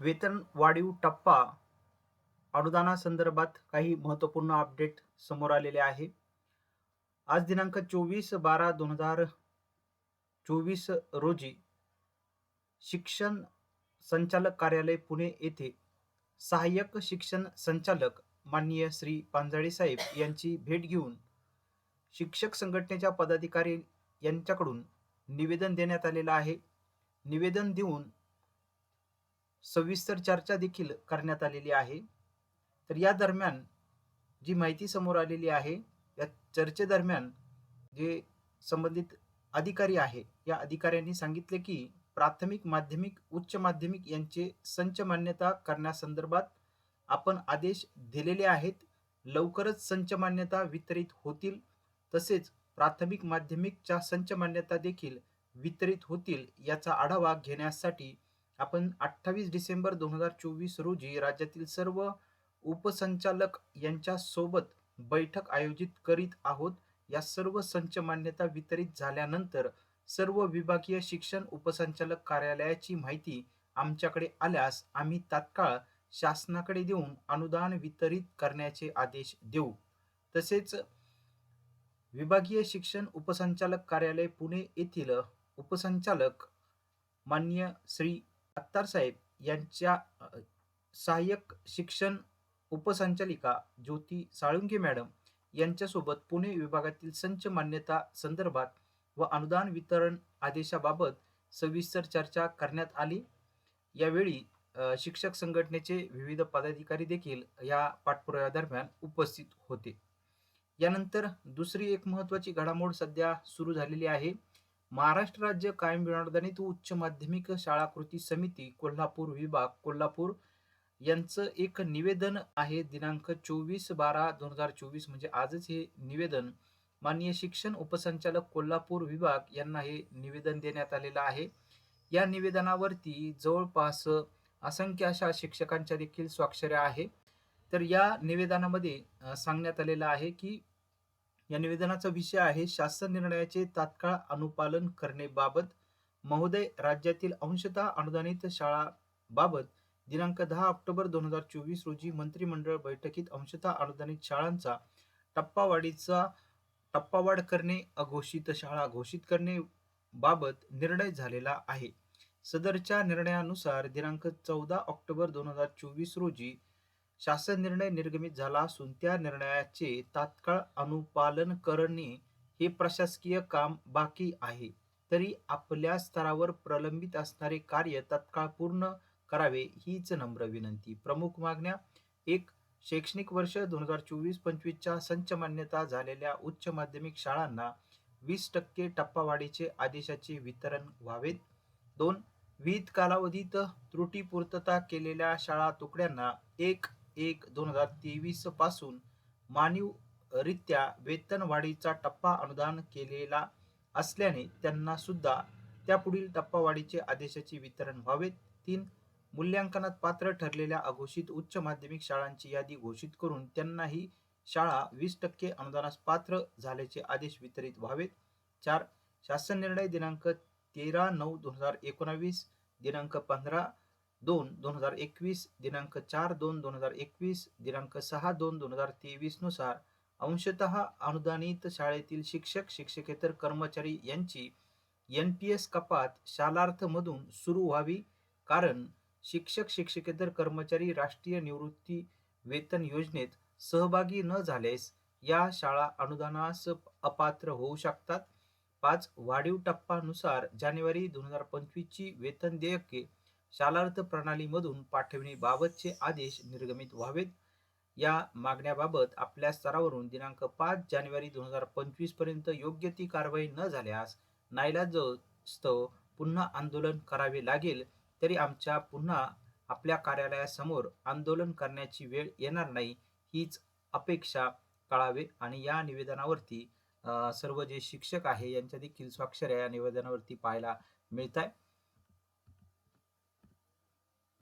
वेतन वाढीव टप्पा अनुदानासंदर्भात काही महत्त्वपूर्ण अपडेट समोर आलेले आहे. आज दिनांक चोवीस बारा दोन हजार चोवीस रोजी शिक्षण संचालक कार्यालय पुणे येथे सहाय्यक शिक्षण संचालक माननीय श्री पांजाळे साहेब यांची भेट घेऊन शिक्षक संघटनेच्या पदाधिकारी यांच्याकडून निवेदन देण्यात आलेलं आहे. निवेदन देऊन सविस्तर चर्चा देखील करण्यात आलेली आहे. तर या दरम्यान जी माहिती समोर आलेली आहे या चर्चेदरम्यान जे संबंधित अधिकारी आहे या अधिकाऱ्यांनी सांगितले की प्राथमिक माध्यमिक उच्च माध्यमिक यांचे संच मान्यता करण्यासंदर्भात आपण आदेश दिलेले आहेत. लवकरच संच मान्यता वितरित होतील. तसेच प्राथमिक माध्यमिकच्या संच मान्यता देखील वितरित होतील याचा आढावा घेण्यासाठी आपण अठ्ठावीस डिसेंबर दोन हजार चोवीस रोजी राज्यातील सर्व उपसंचालक यांच्या सोबत बैठक आयोजित करीत आहोत. या सर्व संच मान्यता वितरित झाल्यानंतर सर्व विभागीय शिक्षण उपसंचालक कार्यालयाची माहिती आमच्याकडे आल्यास आम्ही तात्काळ शासनाकडे देऊन अनुदान वितरित करण्याचे आदेश देऊ. तसेच विभागीय शिक्षण उपसंचालक कार्यालय पुणे येथील उपसंचालक मान्य श्री अत्तार साहेब यांच्या सहाय्यक शिक्षण उपसंचालिका ज्योती साळुंके मॅडम यांच्यासोबत पुणे विभागातील संच मान्यता संदर्भात व अनुदान वितरण आदेशाबाबत सविस्तर चर्चा करण्यात आली. यावेळी शिक्षक संघटनेचे विविध पदाधिकारी देखील या पाठपुराव्यादरम्यान उपस्थित होते. यानंतर दुसरी एक महत्त्वाची घडामोड सध्या सुरू झालेली आहे. महाराष्ट्र राज्य कायम विनाअनुदानित उच्च माध्यमिक शाळा कृती समिती कोल्हापूर विभाग कोल्हापूर यांचं एक निवेदन आहे. दिनांक चोवीस बारा दोन हजार चोवीस म्हणजे आजच हे निवेदन माननीय शिक्षण उपसंचालक कोल्हापूर विभाग यांना हे निवेदन देण्यात आलेलं आहे. या निवेदनावरती जवळपास असंख्य अशा शिक्षकांच्या देखील स्वाक्षऱ्या आहे. तर या निवेदनामध्ये सांगण्यात आलेलं आहे की या निवेदनाचा विषय आहे शासन निर्णयाचे तात्काळ अनुपालन करण्याबाबत. महोदय राज्यातील अंशतः अनुदानित शाळाबाबत दिनांक दहा ऑक्टोबर दोन हजार चोवीस रोजी मंत्रिमंडळ बैठकीत अंशतः अनुदानित शाळांचा टप्पावाढीचा टप्पावाढ करणे अघोषित शाळा घोषित करणे बाबत निर्णय झालेला आहे. सदरच्या निर्णयानुसार दिनांक चौदा ऑक्टोबर दोन हजार चोवीस रोजी शासन निर्णय निर्गमित झाला असून त्या निर्णयाचे तात्काळ अनुपालन करणे हे प्रशासकीय काम बाकी आहे. तरी आपल्या स्तरावर प्रलंबित असणारे कार्य तत्काळ पूर्ण करावे हीच नम्र विनंती. प्रमुख मागण्या एक शैक्षणिक वर्ष दोन हजार चोवीस पंचवीसच्या संच मान्यता झालेल्या उच्च माध्यमिक शाळांना वीस टक्के टप्पावाढीचे आदेशाचे वितरण व्हावेत. दोन विहित कालावधीत त्रुटी पूर्तता केलेल्या शाळा तुकड्यांना एक एक दोन हजार तेवीसपासून मानवरित्या वेतनवाढीचा टप्पा अनुदान केलेला असल्याने त्यांना सुद्धा त्यापुढील टप्पावाढीचे आदेशाचे वितरण व्हावेत. तीन मूल्यांकनात पात्र ठरलेल्या अघोषित उच्च माध्यमिक शाळांची यादी घोषित करून त्यांनाही शाळा वीस टक्के अनुदानास पात्र झाल्याचे आदेश वितरित व्हावेत. चार शासन निर्णय दिनांक तेरा नऊ दोन हजार एकोणावीस दिनांक पंधरा दोन दोन हजार एकवीस दिनांक चार दोन दोन हजार एकवीस दिनांक सहा दोन दोन हजार तेवीसनुसार अंशतः अनुदानित शाळेतील शिक्षक शिक्षकेतर कर्मचारी यांची एन पी एस कपात शालार्थमधून सुरू व्हावी कारण शिक्षक शिक्षकेतर कर्मचारी राष्ट्रीय निवृत्ती वेतन योजनेत सहभागी न झाल्यास या शाळा अनुदानास अपात्र होऊ शकतात. पाच वाढीव टप्पानुसार जानेवारी दोन हजार पंचवीसची वेतन देयके शालार्थ प्रणालीमधून पाठविणेबाबतचे आदेश निर्गमित व्हावेत. या मागण्याबाबत आपल्या स्तरावरून दिनांक पाच जानेवारी दोन हजार पंचवीसपर्यंत योग्य ती कारवाई न झाल्यास नाईलाजस्तव पुन्हा आंदोलन करावे लागेल तरी आमच्या पुन्हा आपल्या कार्यालयासमोर आंदोलन करण्याची वेळ येणार नाही हीच अपेक्षा कळावे आणि या निवेदनावरती सर्व जे शिक्षक आहे यांच्या देखील स्वाक्षऱ्या या निवेदनावरती पाहायला मिळत आहे